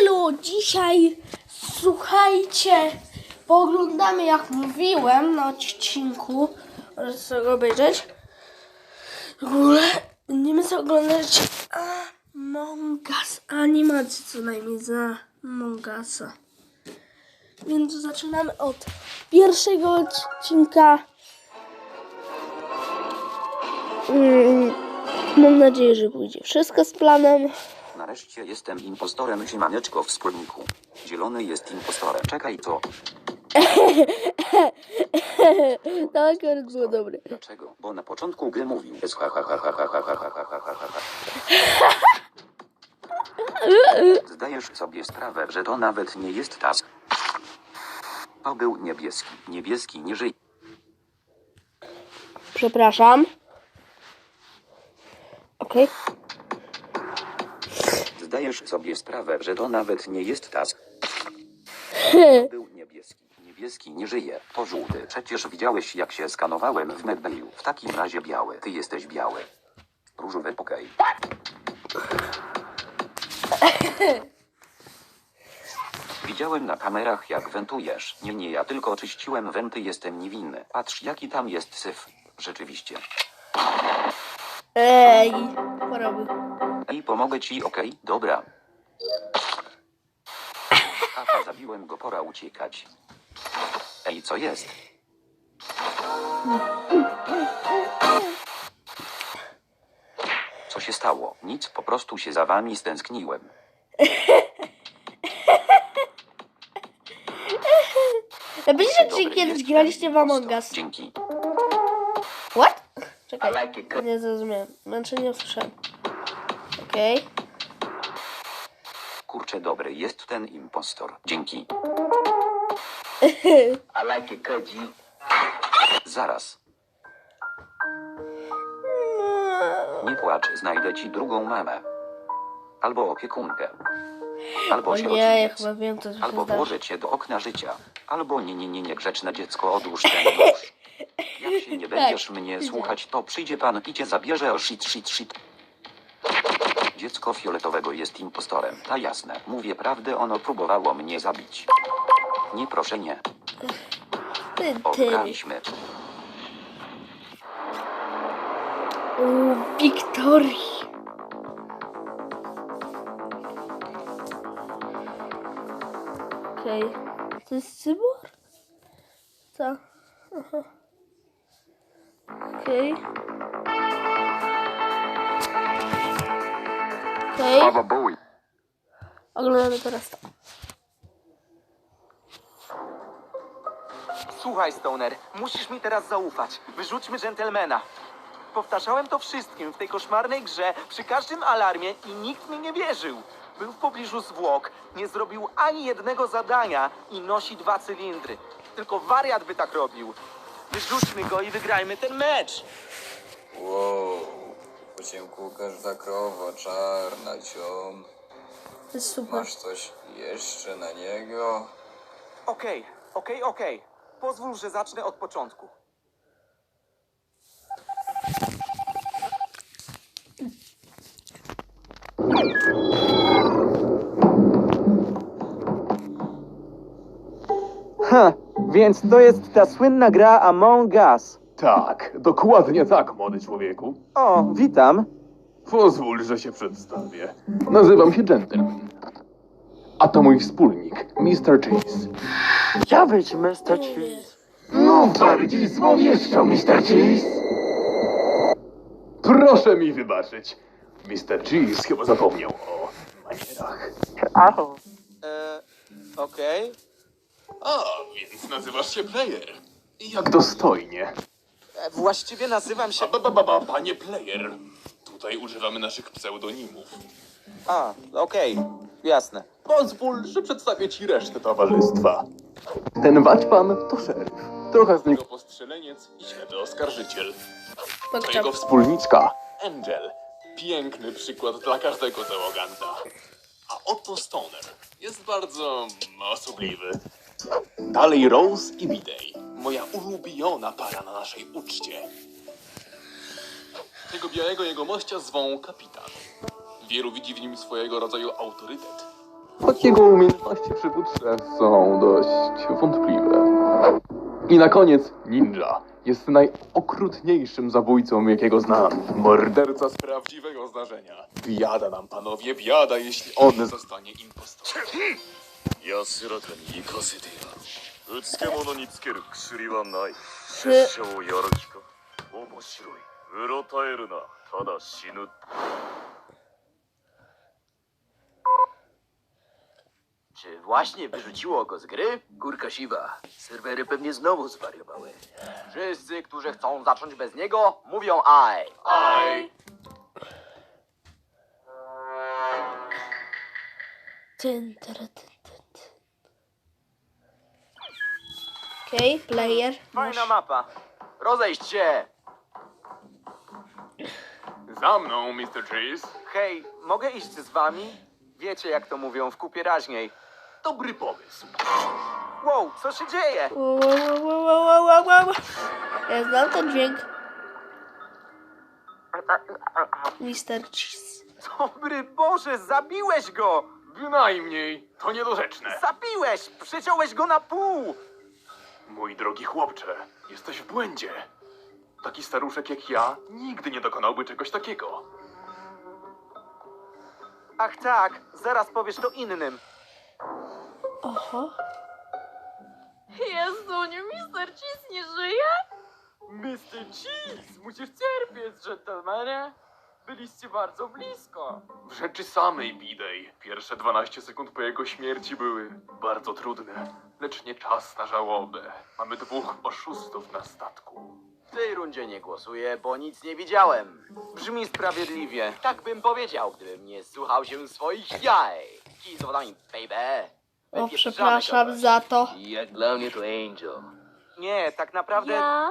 Elo, dzisiaj słuchajcie, poglądamy jak mówiłem na odcinku, możecie sobie obejrzeć. W ogóle będziemy sobie oglądać Among Us, animację co najmniej za Among Usa. Więc zaczynamy od pierwszego odcinka. Mm, Mam nadzieję, że pójdzie wszystko z planem. Nareszcie jestem impostorem ziemaneczko wspólniku. Zielony jest impostorem. Czekaj, co? To akurat było dobre. Dlaczego? Bo na początku gry mówił jest ha ha ha ha ha ha ha ha ha ha ha ha. Zdajesz sobie sprawę, że to nawet nie jest task. To był niebieski. Niebieski nie żyje. Przepraszam. Okej. Zdajesz sobie sprawę, że to nawet nie jest task. To był niebieski. Niebieski nie żyje. To żółty. Przecież widziałeś jak się skanowałem w medbayu. W takim razie biały. Ty jesteś biały. Różowy, okej. Widziałem na kamerach jak wentujesz. Nie, nie, ja tylko oczyściłem wenty, jestem niewinny. Patrz jaki tam jest syf. Rzeczywiście. Ej, porobił. Ej, pomogę ci, okej? Dobra. Aha, zabiłem go, pora uciekać. Ej, co jest? Co się stało? Nic, po prostu się za wami stęskniłem. Myślę, że Dobry kiedyś graliście w Among. Us. Dzięki. What? Czekaj, nie zrozumiałem. Znaczy nie usłyszałem. Okej. Kurczę, dobry jest ten impostor. Dzięki. Zaraz. Nie płacz, znajdę ci drugą mamę. Albo opiekunkę. Albo O nie, ja chyba wiem, co tu się Albo zdarzy. włożę cię do okna życia. Albo nie, nie, nie, nie, grzeczne dziecko, odłóż ten nóż. Jak się nie będziesz mnie Tak, słuchać, to przyjdzie pan i cię zabierze o shit, shit, shit. Dziecko fioletowego jest impostorem, ta jasne. Mówię prawdę, ono próbowało mnie zabić. Nie, proszę, nie. Ograliśmy. Wiktorii. Okej. To jest cyborg? Co? Okej. Okej. Bowie. Oglądamy teraz to. Słuchaj, Stoner, musisz mi teraz zaufać. Wyrzućmy dżentelmena. Powtarzałem to wszystkim w tej koszmarnej grze, przy każdym alarmie i nikt mi nie wierzył. Był w pobliżu zwłok, nie zrobił ani jednego zadania i nosi dwa cylindry. Tylko wariat by tak robił. Wyrzućmy go i wygrajmy ten mecz. Wow, ciemku każda krowa czarna ciom. To jest super. Masz coś jeszcze na niego? Okej, okej, okej. Pozwól, że zacznę od początku. Ha, więc to jest ta słynna gra Among Us. Tak, dokładnie tak, młody człowieku. O, witam. Pozwól, że się przedstawię. Nazywam się Gentleman. A to mój wspólnik, Mr. Cheese. Ja być Mr. Cheese. No bardziej złowieszczo, Mr. Cheese. Proszę mi wybaczyć. Mr. Cheese chyba zapomniał o manierach. E, okej. A, więc nazywasz się Player. Jak dostojnie. E, Właściwie nazywam się... Ba, ba, ba, ba, panie Player. Tutaj używamy naszych pseudonimów. A, okej, jasne. Pozwól, że przedstawię ci resztę towarzystwa. Ten waćpan to szeryf. Trochę z niego postrzeleniec i ślepy oskarżyciel. To Pokczam. jego wspólniczka, Angel. Piękny przykład dla każdego załoganta. A oto Stoner. Jest bardzo mm, osobliwy. Dalej Rose i Bidej. Moja ulubiona para na naszej uczcie. Tego białego jegomościa zwą kapitan. Wielu widzi w nim swojego rodzaju autorytet. choć jego umiejętności przywódcze są dość wątpliwe. I na koniec ninja jest najokrutniejszym zabójcą, jakiego znam. Morderca z Prawdziwego zdarzenia. Biada nam, panowie, biada, jeśli on zostanie impostorem. 安らかに行かせてやる うつけ者につける薬はないふ拙者をやる気か面白いうろたえるなただ死ぬ Czy właśnie wyrzuciło go z gry? Kurka siwa. Serwery pewnie znowu zwariowały. Wszyscy, którzy chcą zacząć bez niego, mówią aj. Aj! Tyn, tyry, tyn, Okej, player. Fajna mapa. Rozejść się! Za mną, Mr. Cheese. Hej, mogę iść z wami? Wiecie, jak to mówią w kupie raźniej. Dobry pomysł. Wow, co się dzieje? Wow, wow, wow, wow, wow, wow, wow. Ja znam ten dźwięk. Mr. Cheese. Dobry Boże, zabiłeś go! Bynajmniej, to niedorzeczne. Zabiłeś! Przeciąłeś go na pół! Mój drogi chłopcze, jesteś w błędzie. Taki staruszek jak ja nigdy nie dokonałby czegoś takiego. Ach tak, zaraz powiesz to innym. Oho. Jezuniu, Mr. Cheese nie żyje? Mr. Cheese, musisz cierpieć, dżentelmenie. Byliście bardzo blisko. W rzeczy samej, Bidej. Pierwsze 12 sekund po jego śmierci były bardzo trudne. Lecz nie czas na żałobę. Mamy dwóch oszustów na statku. W tej rundzie nie głosuję, bo nic nie widziałem. Brzmi sprawiedliwie. Tak bym powiedział, gdybym nie słuchał się swoich jaj. Kij z wodami, baby. O, Wypieprzamy przepraszam kogoś. za to. Jak dla mnie to Angel. Nie, tak naprawdę... Ja?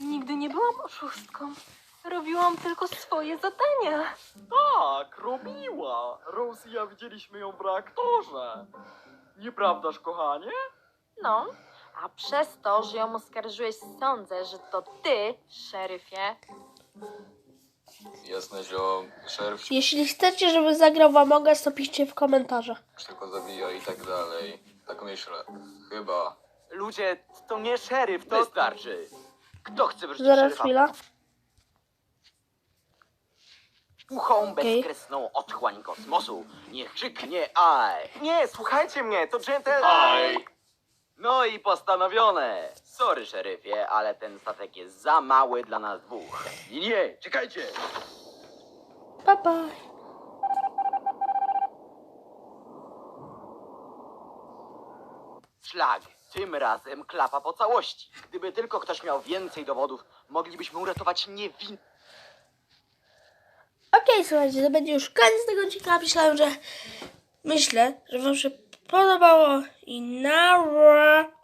Nigdy nie byłam oszustką. Robiłam tylko swoje zadania. Tak, robiła. Rose i ja widzieliśmy ją w reaktorze. Nieprawdaż, kochanie? No, a przez to, że ją oskarżyłeś, sądzę, że to ty, szeryfie, Jasne, ziom, szerf Jeśli chcecie, żeby zagrał w Among Us, to piszcie w komentarzach. się tylko zabija i tak dalej. Tak myślę. Chyba. Ludzie, to nie szeryf, to... Wystarczy. Kto chce wyrzucić Zaraz szeryfa? chwila. Puchą Okej. bezkresną otchłań kosmosu. Niech krzyknie aj. Nie, słuchajcie mnie, to. Aj! No i postanowione. Sorry, szeryfie, ale ten statek jest za mały dla nas dwóch. Nie, nie, czekajcie. Pa, pa. Szlag. Tym razem klapa po całości. Gdyby tylko ktoś miał więcej dowodów, moglibyśmy uratować niewin... Okej, słuchajcie, to będzie już koniec tego odcinka. Myślałem, że... Myślę, że wam się podobało i nara.